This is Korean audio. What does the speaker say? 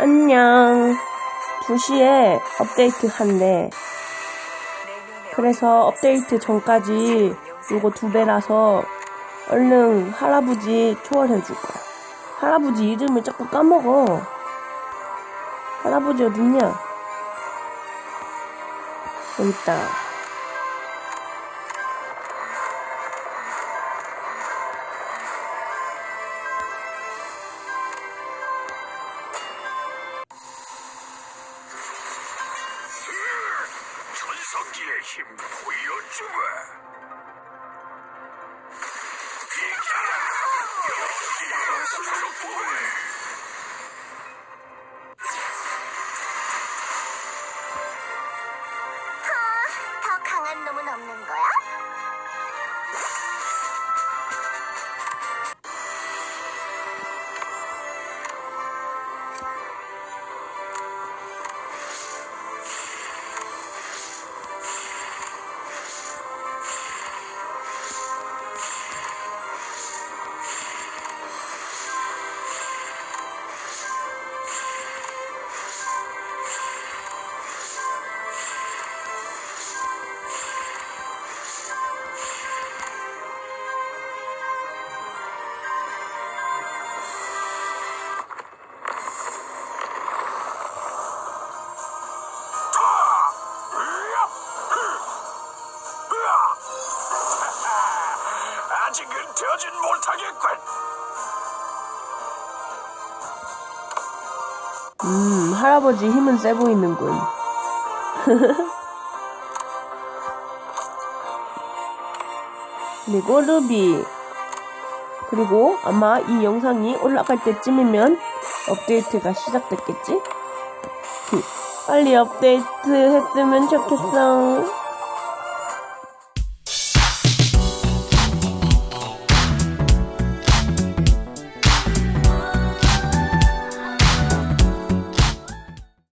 안녕. 2시에 업데이트 한대. 그래서 업데이트 전까지 요거 두 배라서 얼른 할아버지 초월해줄 거야. 할아버지 이름을 자꾸 까먹어. 할아버지 어딨냐? 여기 있다. 전성기의 힘 보여주마. 더 강한 놈은 없는 거야? 아직은 되어진 못하겠군. 음, 할아버지 힘은 세 보이는군. 그리고 루비. 그리고 아마 이 영상이 올라갈 때쯤이면 업데이트가 시작됐겠지? 빨리 업데이트 했으면 좋겠어.